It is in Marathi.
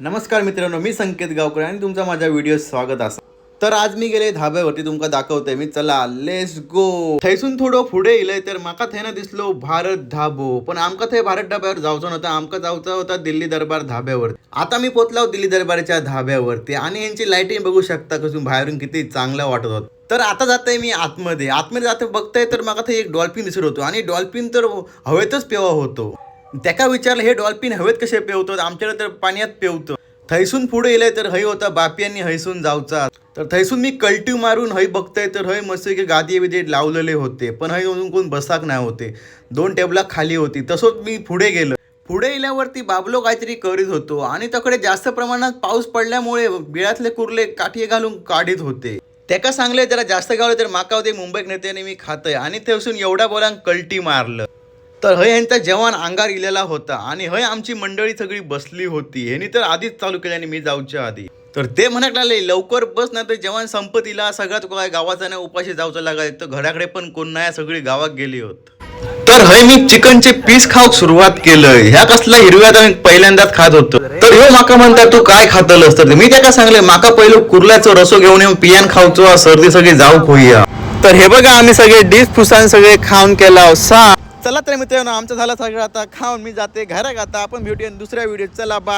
नमस्कार मित्रांनो मी संकेत गावकर आणि तुमचा माझ्या व्हिडिओ स्वागत असा. तर आज मी गेले धाब्यावरती तुमका दाखवतोय मी. चला लेस गो थंयसून थोडं पुढे इलय तर माका थंय ना दिसलो भारत धाबो. पण आमका थंय भारत धाब्यावर जावचो नव्हता आमका जावचा होता दिल्ली दरबार धाब्यावर आता मी पोचलाव दिल्ली दरबारच्या धाब्यावरती आणि यांची लाईटिंग बघू शकता कसून बाहेरून किती चांगलं वाटत होतं. तर आता जाते मी आतमध्ये. आतमध्ये जाते बघताय तर मला थंय एक डॉल्फिन दिसत होतो आणि डॉल्फिन तर हवेतच पेवा होतो. त्याका विचारलं हे डॉल्फिन हवेत कसे पेवतो आमच्याकडे तर पाण्यात पेवतो. थैसून पुढे येले तर हय होता बापियांनी हैसून जावचा. तर थैसून मी कल्टिव मारून हय बघतय तर हय मस्त की गादी विदे लावलेले होते पण हय अजून कोण बसाक नाही होते. दोन टेबला खाली होती. तसंच मी पुढे गेलो. पुढे येल्यावरती बाबलो काहीतरी करीत होतो आणि तकडे जास्त प्रमाणात पाऊस पडल्यामुळे बिळातले कुर्ले काठी घालून काढीत होते. त्याका सांगले जरा जास्त गावले तर माका होते मुंबई नेत्याने मी खातय. आणि थैसून एवढ्या बोलांक कल्टी मारलं. तर हय यांचा जवान अंगार इलेला होता आणि हय आमची मंडळी सगळी बसली होती. ह्यांनी तर आधीच चालू केल्याने मी जाऊच्या आधी. तर ते म्हणत लागले लवकर बस ना तर जवान संपत्तीला सगळ्या काय गावाचा नाही उपाशी जाऊचं लागायचं. तर घराकडे पण कोण नाही सगळी गावात गेली होत. तर हय मी चिकनचे पीस खाऊक सुरुवात केलं. ह्या कसला हिरव्यात मी पहिल्यांदाच खात होतो. तर ह्यो माका म्हणता तू काय खातलस? तर मी त्याका सांगले माका पहिलं कुर्ल्याचं रसो घेऊन येऊन पियान खाऊचो सर्दी सगळी जाऊ होईया. तर हे बघा आम्ही सगळे डिश फुसान सगळे खाऊन केला सा मात्र मित्रांनो आमचं झालं सगळं. आता खाऊन मी जाते घरात आता आपण भेटूया दुसऱ्या व्हिडिओ चला बा